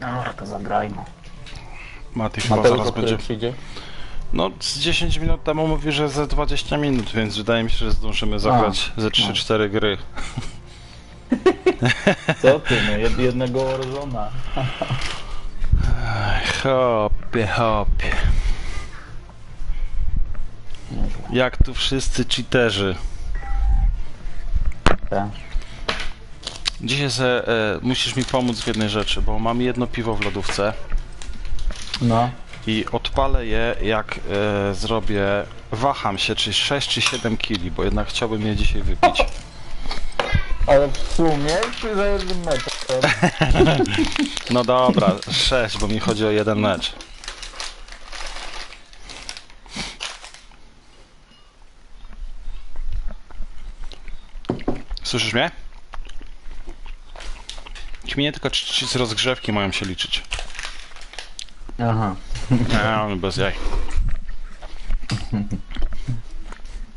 Dobra, to zagrajmy. Mati chyba Mateusz, zaraz będzie. przyjdzie? No, z 10 minut temu mówi, że za 20 minut, więc wydaje mi się, że zdążymy zagrać ze 3-4 gry. Co ty, no jed, jednego Warzona. Hopie, hopie. Jak tu wszyscy cheaterzy. Tak. Dzisiaj se, e, musisz mi pomóc w jednej rzeczy, bo mam jedno piwo w lodówce No. i odpalę je jak e, zrobię, waham się, czy 6 czy 7 kili, bo jednak chciałbym je dzisiaj wypić. Ale w sumie czy za jednym meczem? No dobra, 6, bo mi chodzi o jeden mecz. Słyszysz mnie? Kminie tylko czy, czy z rozgrzewki mają się liczyć. Aha. Nie, bez jaj.